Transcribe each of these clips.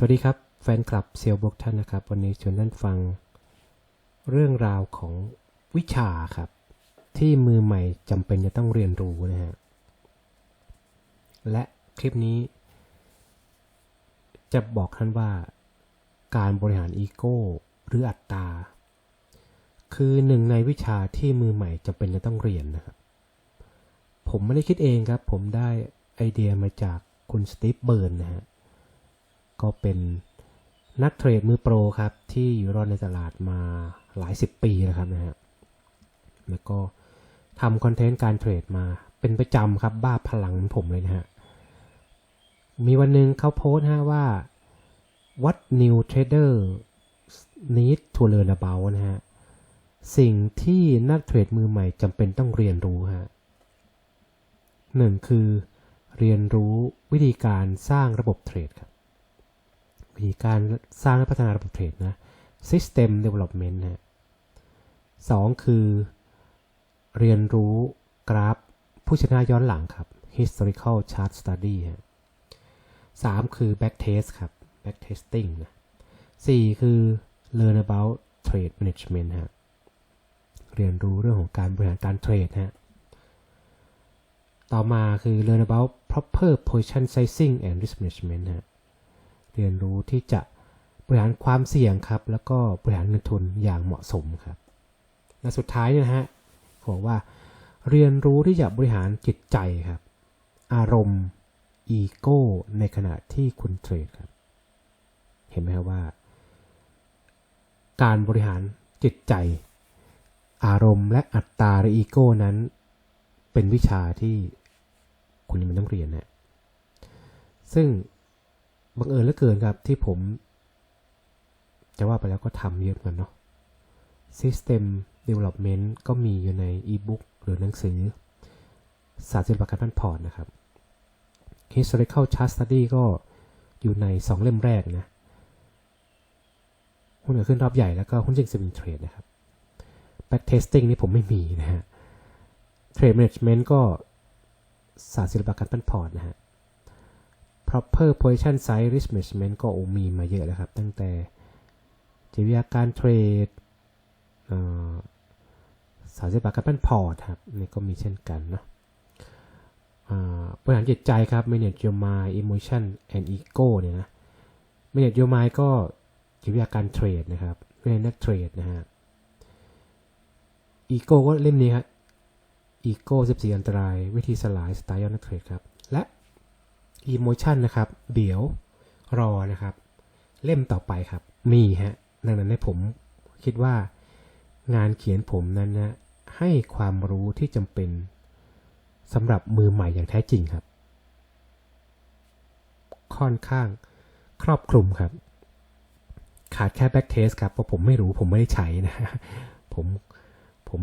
สวัสดีครับ แฟนคลับเซลล์บล็อกท่านนะครับ วันนี้ชวนท่านฟัง เรื่องราวของวิชาครับ ที่มือใหม่จำเป็นจะต้องเรียนรู้นะฮะและคลิปนี้ จะบอกท่านว่า การบริหารอีโก้หรืออัตตา คือหนึ่งในวิชาที่มือใหม่จำเป็นจะต้องเรียนนะครับ ผมไม่ได้คิดเองครับ ผมได้ไอเดียมาจากคุณสตีฟเบิร์นนะฮะ ก็เป็นนักเทรดมือโปรครับ ที่อยู่รอดในตลาดมาหลายสิบปีแล้วครับนะฮะแล้วก็ทำคอนเทนต์การเทรดมาเป็นประจำครับบ้าพลังมือนผมเลยนะฮะ มีวันหนึ่งเขาโพสต์ฮะว่า what new trader need to learn about นะฮะ สิ่งที่นักเทรดมือใหม่จำเป็นต้องเรียนรู้ฮะหนึ่งคือเรียนรู้วิธีการสร้างระบบเทรดครับ วิธีการสร้างและพัฒนาระบบเทรดนะ system development นะฮะสองคือ เรียนรู้กราฟผู้ชนะย้อนหลังครับ historical chart study ฮะสามคือ back test ครับ back testing นะสี่คือ learn about trade management ฮะเรียนรู้เรื่องของการบริหารการเทรดฮะต่อมาคือ learn about proper position sizing and risk management ฮะ เรียนรู้ที่จะบริหารความเสี่ยงครับ แล้วก็บริหารเงินทุนอย่างเหมาะสมครับและสุดท้ายนะฮะบอกว่า เรียนรู้ที่จะบริหารจิตใจครับ อารมณ์อีโก้ในขณะที่คุณเทรดครับ เห็นไหมครับว่า การบริหารจิตใจ อารมณ์และอัตตาหรืออีโก้นั้น เป็นวิชาที่คุณมันต้องเรียนนะซึ่ง บังเอิญเหลือเกินครับที่ผม จะว่าไปแล้วก็ทำเยอะเหมือนกันเนาะ System Development ก็มีอยู่ในอีบุ๊กหรือหนังสือศาสตร์ศิลปะการพันพอร์ตนะครับ Historical Chart Study ก็อยู่ใน 2 เล่มแรกนะหุ้นเกิดขึ้นรอบใหญ่แล้วก็หุ้นจริงสวิงเทรดนะครับ Back Testing นี่ผมไม่มีนะฮะ Trade Management ก็ศาสตร์ศิลปะการพันพอร์ตนะฮะ proper position size risk management ก็มีมาเยอะแล้วครับ ตั้งแต่จิตวิทยาการเทรดสารศิลปะการปั้นพอร์ตครับนี่ก็มีเช่นกันเนาะบริหารจิตใจครับ manage your mind emotion and ego เนี่ยนะ manage your mind ก็จิตวิทยาการเทรดนะครับเรื่องนักเทรดนะฮะ ego ก็เล่มนี้ครับ ego 14 อันตราย วิธีสลายสไตล์นักเทรดครับ และ emotion นะครับ เดี๋ยวรอนะครับ เล่มต่อไปครับ มีฮะ ดังนั้นให้ผมคิดว่างานเขียนผมนั้นนะให้ความรู้ที่จำเป็นสำหรับมือใหม่อย่างแท้จริงครับ ค่อนข้างครอบคลุมครับ ขาดแค่ back test ครับเพราะผมไม่รู้ผมไม่ได้ใช้นะ ผมผม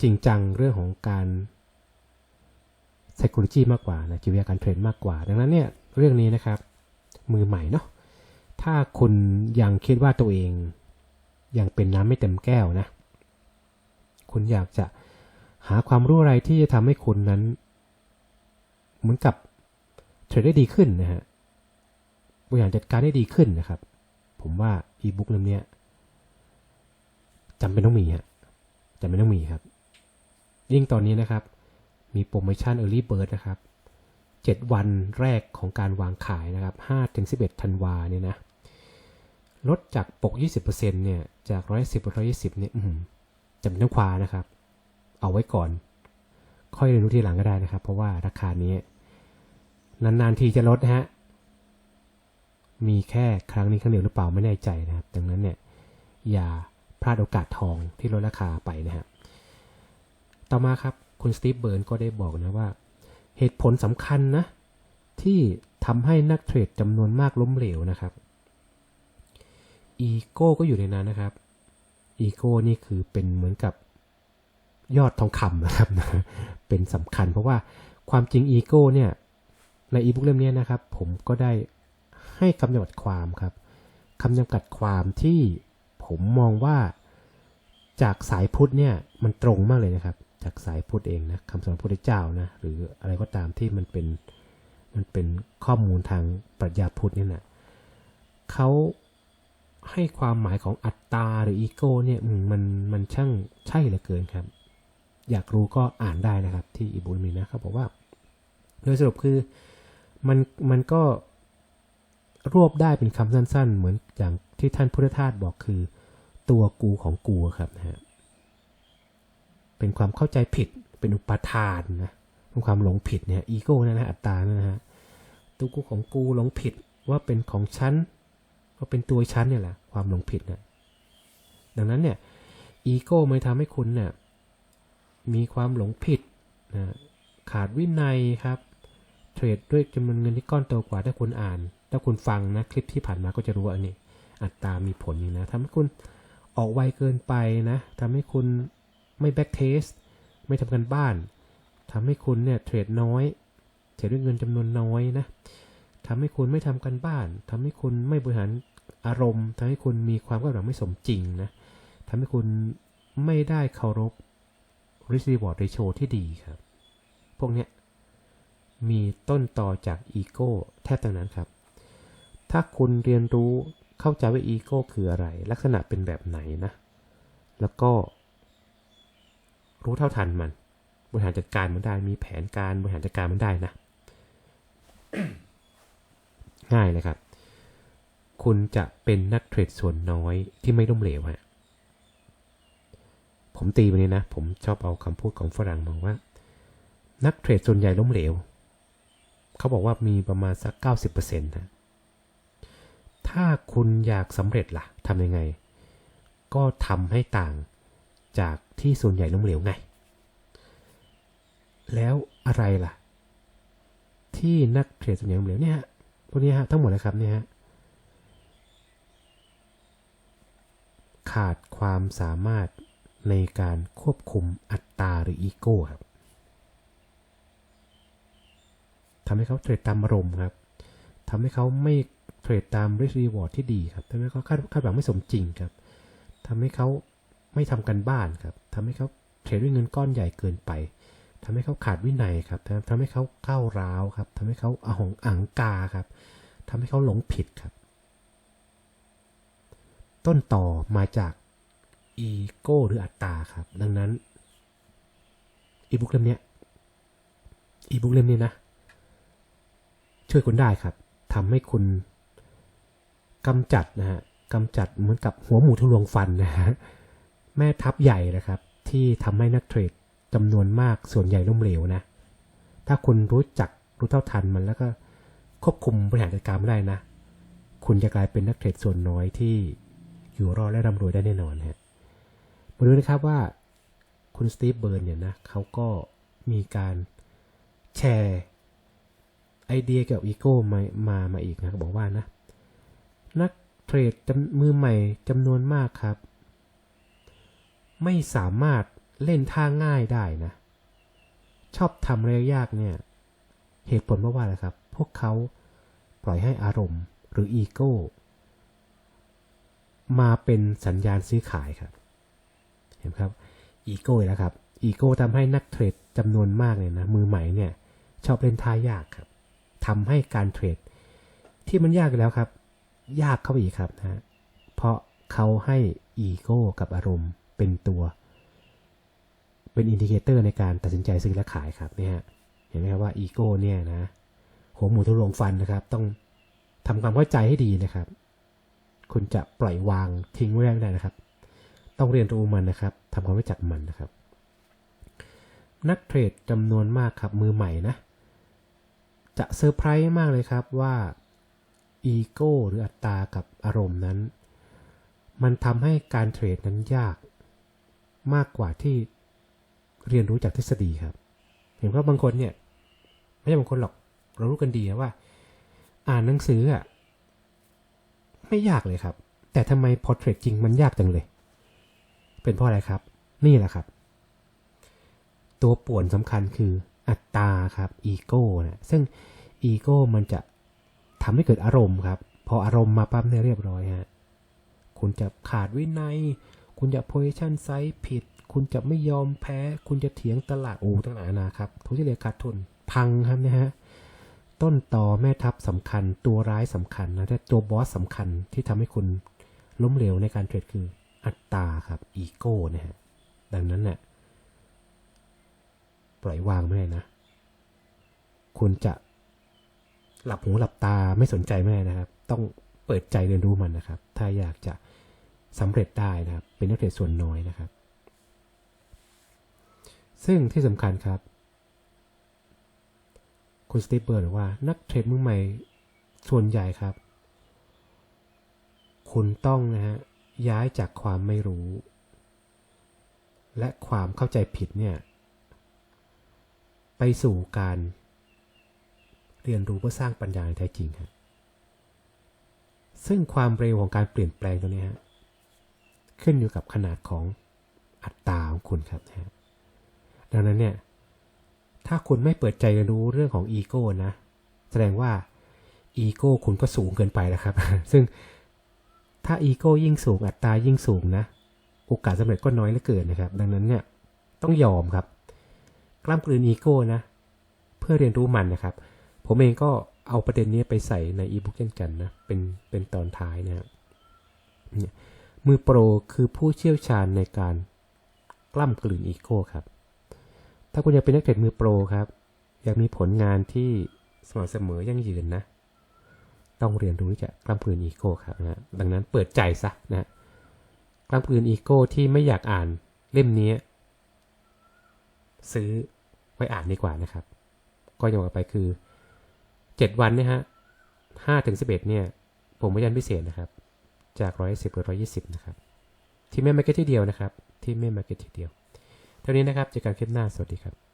จริงจังเรื่องของการ psychology มากกว่านะจิตวิทยาการเทรดมากกว่า ดังนั้นเนี่ยเรื่องนี้นะครับ มือใหม่เนาะถ้าคุณยังคิดว่าตัวเองยังเป็นน้ำไม่เต็มแก้วนะ คุณอยากจะหาความรู้อะไรที่จะทำให้คุณนั้น เหมือนกับเทรดได้ดีขึ้นนะฮะบริหารจัดการได้ดีขึ้นนะครับ ผมว่าอีบุ๊กเล่มนี้จำเป็นต้องมีฮะจำเป็นต้องมีครับ ยิ่งตอนนี้นะครับ มีโปรโมชั่น Early Bird นะครับ 7 วันแรกของการวางขายนะครับ5-11ธันวาเนี่ยนะ ลดจากปก 20%เนี่ยจาก 110 120เนี่ยจำเป็นต้องคว้านะครับ เอาไว้ก่อน ค่อยเรียนรู้ทีหลังก็ได้นะครับ เพราะว่าราคานี้ นานๆทีจะลดนะฮะ มีแค่ครั้งนี้ครั้งเดียวหรือเปล่าไม่แน่ใจนะครับ ดังนั้นเนี่ยอย่าพลาดโอกาสทองที่ลดราคาไปนะฮะ ต่อมาครับ คุณสตีฟเบิร์นก็ได้บอกนะว่า เหตุผลสำคัญนะ ที่ทำให้นักเทรดจำนวนมากล้มเหลวนะครับอีโก้ก็อยู่ในนั้นนะครับอีโก้นี่คือเป็นเหมือนกับยอดทองคำนะครับ เป็นสำคัญเพราะว่าความจริงอีโก้เนี่ยในอีบุ๊กเล่มนี้นะครับ ผมก็ได้ให้คำจำกัดความครับคำจำกัดความที่ผมมองว่าจากสายพุทธเนี่ยมันตรงมากเลยนะครับ จากสายพุทธเองนะคำสอนพระพุทธเจ้านะหรืออะไรก็ตามที่มันเป็นมันเป็นข้อมูลทางปรัชญาพุทธเนี่ยนะเขาให้ความหมายของอัตตาหรืออีโก้เนี่ยมันมันช่างใช่เหลือเกินครับ อยากรู้ก็อ่านได้นะครับ ที่อีบุลมีนะครับบอกว่า โดยสรุปคือมันมันก็รวบได้เป็นคำสั้นๆ เหมือนอย่างที่ท่านพุทธทาสบอกคือ ตัวกูของกูครับนะฮะ เป็นความเข้าใจผิด เป็นอุปทานนะเป็นความหลงผิดเนี่ยอีโก้นั่นนะอัตตานั่นนะฮะตัวกูของกูหลงผิดว่าเป็นของฉันว่าเป็นตัวฉันเนี่ยแหละความหลงผิดนะดังนั้นเนี่ยอีโก้มันทำให้คุณเนี่ยมีความหลงผิดนะขาดวินัยครับเทรดด้วยจำนวนเงินที่ก้อนโตกว่าถ้าคุณอ่าน ถ้าคุณฟังนะคลิปที่ผ่านมาก็จะรู้ว่าอันนี้อัตรามีผลนี่นะทำให้คุณออกไวเกินไปนะทำให้คุณ ไม่แบ็กเทสไม่ทำกันบ้านทำให้คุณเนี่ยเทรดน้อยเทรดด้วยเงินจำนวนน้อยนะทำให้คุณไม่ทำกันบ้านทำให้คุณไม่บริหารอารมณ์ทำให้คุณมีความคาดหวังไม่สมจริงนะทำให้คุณไม่ได้เคารพ risk reward ratio ที่ดีครับ พวกเนี้ยมีต้นต่อจากอีโก้แทบทั้งนั้นครับ ถ้าคุณเรียนรู้เข้าใจว่าอีโก้คืออะไร ลักษณะเป็นแบบไหนนะ แล้วก็ รู้เท่าทันมัน บริหารจัดการมันได้มีแผนการบริหารจัดการมันได้นะ ง่ายเลยครับ คุณจะเป็นนักเทรดส่วนน้อยที่ไม่ล้มเหลวฮะผมตีไปนี้นะ ผมชอบเอาคำพูดของฝรั่งบอกว่า นักเทรดส่วนใหญ่ล้มเหลว เขาบอกว่ามีประมาณสัก 90%นะถ้าคุณอยากสำเร็จล่ะทำยังไง ก็ทำให้ต่าง จากที่ส่วนใหญ่ล้มเหลวไง แล้วอะไรล่ะ ที่นักเทรดส่วนใหญ่ล้มเหลวเนี่ยฮะพวกนี้ฮะทั้งหมดนะครับเนี่ยฮะขาดความสามารถในการควบคุมอัตตาหรืออีโก้ครับทำให้เขาเทรดตามอารมณ์ครับทำให้เขาไม่เทรดตาม risk reward ที่ดีครับทำให้เขาคาดคาดหวังไม่สมจริงครับทำให้เขา ไม่ทำกันบ้านครับทำให้เขาเทรดด้วยเงินก้อนใหญ่เกินไปทำให้เขาขาดวินัยครับทำให้เขาก้าวร้าวครับทำให้เขาอาหงอังกาครับทำให้เขาหลงผิดครับ ต้นต่อมาจากอีโก้หรืออัตตาครับ ดังนั้นอีบุ๊กเล่มนี้อีบุ๊กเล่มนี้นะ ช่วยคุณได้ครับทำให้คุณกำจัดนะฮะกำจัดเหมือนกับหัวหมูทะลวงฟันนะฮะ แม่ทัพใหญ่นะครับ ที่ทำให้นักเทรดจำนวนมากส่วนใหญ่ล้มเหลวนะ ถ้าคุณรู้จักรู้เท่าทันมันแล้วก็ควบคุมบริหารจัดการไม่ได้นะ คุณจะกลายเป็นนักเทรดส่วนน้อยที่อยู่รอดและร่ำรวยได้แน่นอนฮะมาดูนะครับว่าคุณสตีฟเบิร์นเนี่ยนะเขาก็มีการแชร์ไอเดียเกี่ยวกับอีโก้มามามาอีกนะบอกว่านะ นักเทรดมือใหม่จำนวนมากครับ ไม่สามารถเล่นท่าง่ายได้นะ ชอบทำอะไรยากเนี่ย เหตุผลเพราะว่าอะไรครับ พวกเขาปล่อยให้อารมณ์หรืออีโก้ มาเป็นสัญญาณซื้อขายครับ เห็นครับอีโก้แล้วครับอีโก้ทำให้นักเทรดจำนวนมากเลยนะ มือใหม่เนี่ย ชอบเล่นท่ายากครับทำให้การเทรดที่มันยากแล้วครับ ยากเข้าไปอีกครับนะเพราะเขาให้อีโก้กับอารมณ์ เป็นตัวเป็นอินดิเคเตอร์ในการตัดสินใจซื้อและขายครับเนี่ยเห็นไหมครับว่าอีโก้เนี่ยนะหัวหมูทะลงฟันนะครับ ต้องทำความเข้าใจให้ดีนะครับ คุณจะปล่อยวางทิ้งไว้ไม่ได้นะครับ ต้องเรียนรู้มันนะครับทำความรู้จักมันนะครับ นักเทรดจำนวนมากครับมือใหม่นะ จะเซอร์ไพรส์มากเลยครับว่าอีโก้หรืออัตตากับอารมณ์นั้น มันทำให้การเทรดนั้นยาก มากกว่าที่เรียนรู้จากทฤษฎีครับ เห็นว่าบางคนเนี่ย ไม่ใช่บางคนหรอกเรารู้กันดีว่า อ่านหนังสืออะไม่ยากเลยครับ แต่ทำไมพอร์เทรดจริงมันยากจังเลย เป็นเพราะอะไรครับ นี่แหละครับ ตัวป่วนสำคัญคืออัตตาครับอีโก้นะซึ่งอีโก้มันจะทำให้เกิดอารมณ์ครับ พออารมณ์มาปั๊บเนี่ยเรียบร้อยฮะคุณจะขาดวินัย คุณจะโพซิชันไซส์ผิด คุณจะไม่ยอมแพ้ คุณจะเถียงตลาดโอ้ต่างๆนานาครับทุกที่เรียขาดทุนพังครับนะฮะต้นต่อแม่ทัพสำคัญ ตัวร้ายสำคัญนะแต่ตัวบอสสำคัญที่ทำให้คุณล้มเหลวในการเทรดคืออัตตาครับอีโก้นะฮะดังนั้นเนี่ยปล่อยวางไม่ได้นะ คุณจะหลับหูหลับตาไม่สนใจไม่ได้นะครับ ต้องเปิดใจเรียนรู้มันนะครับ ถ้าอยากจะ สำเร็จได้นะครับ เป็นนักเทรดส่วนน้อยนะครับ ซึ่งที่สำคัญครับ คุณสตีเบิร์ดบอว่านักเทรดมือใหม่ส่วนใหญ่ครับ คุณต้องนะฮะย้ายจากความไม่รู้ และความเข้าใจผิดเนี่ย ไปสู่การ เรียนรู้เพื่อสร้างปัญญาในแท้จริงครับซึ่งความเร็วของการเปลี่ยนแปลงตัวนี้ฮะ ขึ้นอยู่กับขนาดของอัตราของคุณครับนะดังนั้นเนี่ย ถ้าคุณไม่เปิดใจเรียนรู้เรื่องของอีโก้นะ แสดงว่าอีโก้คุณก็สูงเกินไปแล้วครับ ซึ่งถ้าอีโก้ยิ่งสูง อัตรายิ่งสูงนะ โอกาสสำเร็จก็น้อยเหลือเกินนะครับ ดังนั้นเนี่ยต้องยอมครับ กล้ามกลืนอีโก้นะ เพื่อเรียนรู้มันนะครับ ผมเองก็เอาประเด็นนี้ไปใส่ในอีบุ๊กเช่นกันนะ เป็นเป็นตอนท้ายนะครับเนี่ย มือโปรคือผู้เชี่ยวชาญในการกล้ามกลืนอีโก้ครับ ถ้าคุณอยากเป็นนักเทรดมือโปรครับ อยากมีผลงานที่สม่ำเสมอยั่งยืนนะ ต้องเรียนรู้ที่จะกล้ามกลืนอีโก้ครับนะ ดังนั้นเปิดใจซะนะกล้ามกลืนอีโก้ที่ไม่อยากอ่านเล่มนี้ ซื้อไว้อ่านดีกว่านะครับ ก็อย่างไปคือ 7 วันเนี่ยฮะ5ถึง11เนี่ย ผมวิยันพิเศษนะครับ จาก 110เป็น120 นะครับ ที่แม่มาร์เก็ตที่เดียวนะครับ ที่แม่มาร์เก็ตที่เดียว เท่านี้นะครับเจอกันคลิปหน้า สวัสดีครับ